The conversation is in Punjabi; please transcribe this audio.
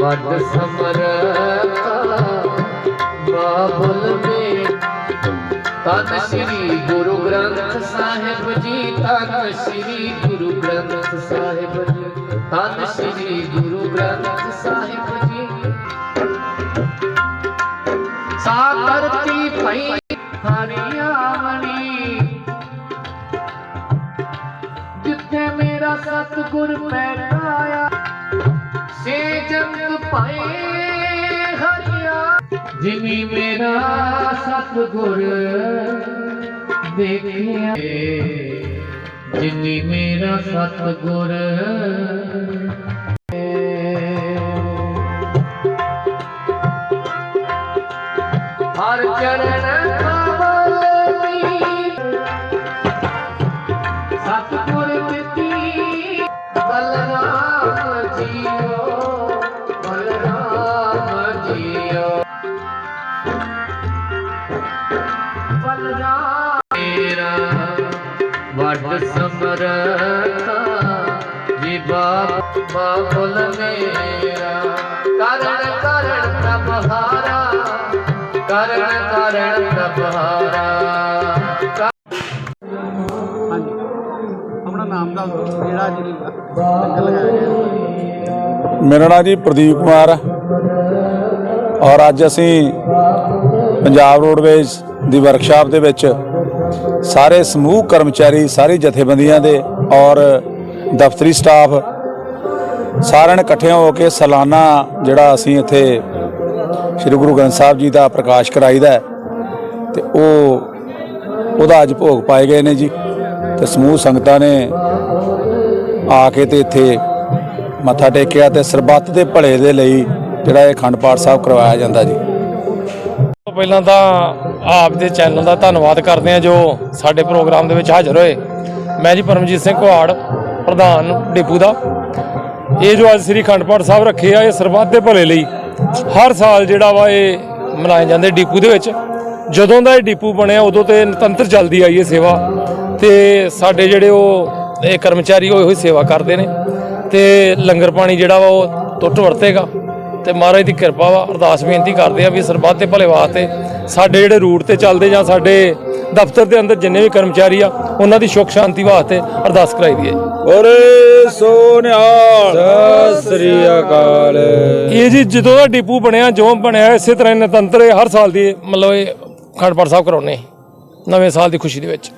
ਵੱਡ ਸਮਰਤਾ ਬਾਬੁਲ ਮੇਰਾ ਤਨ ਸ੍ਰੀ ਗੁਰੂ ਗ੍ਰੰਥ ਸਾਹਿਬ ਜੀ ਤਨ ਸ੍ਰੀ ਗੁਰੂ ਗ੍ਰੰਥ ਸਾਹਿਬ ਜੀ ਸ੍ਰੀ ਗੁਰੂ ਗ੍ਰੰਥ ਸਾਹਿਬ ਜੀ। ਸਾਕਰਤੀ ਭਈ ਹਰਿਆਵਣੀ ਜਿੱਥੇ ਮੇਰਾ ਸਤਿਗੁਰ ਬੈਠਾਇਆ ਸੇ ਜੰਗ ਪਾਏ ਹਰਿਆ। ਜਿਨੀ ਮੇਰਾ ਸਤਿਗੁਰ ਦੇਖਿਆ, ਜਿਨੀ ਮੇਰਾ ਸਤਿਗੁਰ ਹਰ ਚਰਨ ਕਮਲੀ ਸਤਿਗੁਰ ਮਿੱਟੀ ਬਲਰਾਮ ਜੀਓ ਬਲਰਾਮ ਜੀਓ। ਬਲਰਾਮ ਮੇਰਾ ਵੱਡ ਸਮਰਤਾ ਜੀ ਬਾਪ ਬਾਬੁਲ ਮੇਰਾ। ਕਰਨ ਕਰਨ ਕਰਨ ਪ੍ਰਭਹਾਰਾ ਹਾਂਜੀ। ਆਪਣਾ ਨਾਮ ਦਾ ਜਿਹੜਾ ਅੱਜ ਲੰਗਰ ਲਗਾਇਆ ਗਿਆ ਮੇਰਾ ਨਾਮ ਜੀ ਪ੍ਰਦੀਪ ਕੁਮਾਰ ਹੈ ਔਰ ਅੱਜ ਅਸੀਂ ਪੰਜਾਬ ਰੋਡਵੇਜ਼ ਦੀ ਵਰਕਸ਼ਾਪ ਦੇ ਵਿੱਚ ਸਾਰੇ ਸਮੂਹ ਕਰਮਚਾਰੀ ਸਾਰੀ ਜਥੇਬੰਦੀਆਂ ਦੇ ਔਰ ਦਫ਼ਤਰੀ ਸਟਾਫ ਸਾਰਿਆਂ ਨੇ ਇਕੱਠੇ ਹੋ ਕੇ ਸਾਲਾਨਾ ਜਿਹੜਾ ਅਸੀਂ ਇੱਥੇ ਸ੍ਰੀ ਗੁਰੂ ਗ੍ਰੰਥ ਸਾਹਿਬ ਜੀ ਦਾ ਪ੍ਰਕਾਸ਼ ਕਰਾਈਦਾ ਹੈ ਤੇ ਉਹ, ਉਹਦਾ ਅੱਜ ਭੋਗ ਪਾਏ ਗਏ ਨੇ ਜੀ ਤੇ ਸਮੂਹ ਸੰਗਤਾਂ ਨੇ ਆ ਕੇ ਤੇ ਇੱਥੇ ਮੱਥਾ ਟੇਕਿਆ ਤੇ ਸਰਬੱਤ ਦੇ ਭਲੇ ਦੇ ਲਈ ਜਿਹੜਾ ਇਹ ਅਖੰਡ ਪਾਠ ਸਾਹਿਬ ਕਰਵਾਇਆ ਜਾਂਦਾ ਜੀ। ਤੋਂ ਪਹਿਲਾਂ ਤਾਂ ਆਪ ਦੇ ਚੈਨਲ ਦਾ ਧੰਨਵਾਦ ਕਰਦੇ ਹਾਂ ਜੋ ਸਾਡੇ ਪ੍ਰੋਗਰਾਮ ਦੇ ਵਿੱਚ ਹਾਜ਼ਰ ਹੋਏ। ਮੈਂ ਜੀ ਪਰਮਜੀਤ ਸਿੰਘ ਕੁਹਾੜ, ਪ੍ਰਧਾਨ ਡਿਪੂ ਦਾ। ਇਹ ਜੋ ਅੱਜ ਸ੍ਰੀ ਅਖੰਡ ਪਾਠ ਸਾਹਿਬ ਰੱਖੇ ਆ, ਇਹ ਸਰਬੱਤ ਦੇ ਭਲੇ ਲਈ ਹਰ ਸਾਲ ਜਿਹੜਾ ਵਾ ਇਹ ਮਨਾਏ ਜਾਂਦੇ ਡੀਪੂ ਦੇ ਵਿੱਚ। ਜਦੋਂ ਦਾ ਇਹ ਡੀਪੂ ਬਣਿਆ, ਉਦੋਂ ਤੇ ਨਿਤੰਤਰ ਚੱਲਦੀ ਆਈ ਇਹ ਸੇਵਾ। ਤੇ ਸਾਡੇ ਜਿਹੜੇ ਉਹ, ਇਹ ਕਰਮਚਾਰੀ ਉਹ ਇਹੋ ਹੀ ਸੇਵਾ ਕਰਦੇ ਨੇ। ਤੇ ਲੰਗਰ ਪਾਣੀ ਜਿਹੜਾ ਵਾ ਉਹ ਟੁੱਟ ਵਰਤੇਗਾ। ਤੇ ਮਹਾਰਾਜ ਦੀ ਕਿਰਪਾ ਵਾ, ਅਰਦਾਸ ਬੇਨਤੀ ਕਰਦੇ ਆ ਵੀ ਸਰਬੱਤ ਦੇ ਭਲੇ ਵਾਸਤੇ ਸਾਡੇ ਜਿਹੜੇ ਰੂਟ ਤੇ ਚੱਲਦੇ ਜਾਂ ਸਾਡੇ ਦਫ਼ਤਰ ਦੇ ਅੰਦਰ ਜਿੰਨੇ ਵੀ ਕਰਮਚਾਰੀ ਆ, ਉਹਨਾਂ ਦੀ ਸੁੱਖ ਸ਼ਾਂਤੀ ਵਾਸਤੇ ਅਰਦਾਸ ਕਰਾਈ ਦੀ ਹੈ। ਓਰੇ ਸੋਨਿਹਾਲ ਸਤਿ ਸ੍ਰੀ ਅਕਾਲ। ਇਹ ਜੀ ਜਦੋਂ ਦਾ ਡਿਪੂ ਬਣਿਆ ਜੋ ਬਣਿਆ ਇਸੇ ਤਰ੍ਹਾਂ ਨਿਰੰਤਰ ਇਹ ਹਰ ਸਾਲ ਦੀ ਮਤਲਬ ਇਹ ਪਾਠ ਸਾਹਿਬ ਕਰਾਉਨੇ ਨਵੇਂ ਸਾਲ ਦੀ ਖੁਸ਼ੀ ਦੇ ਵਿੱਚ।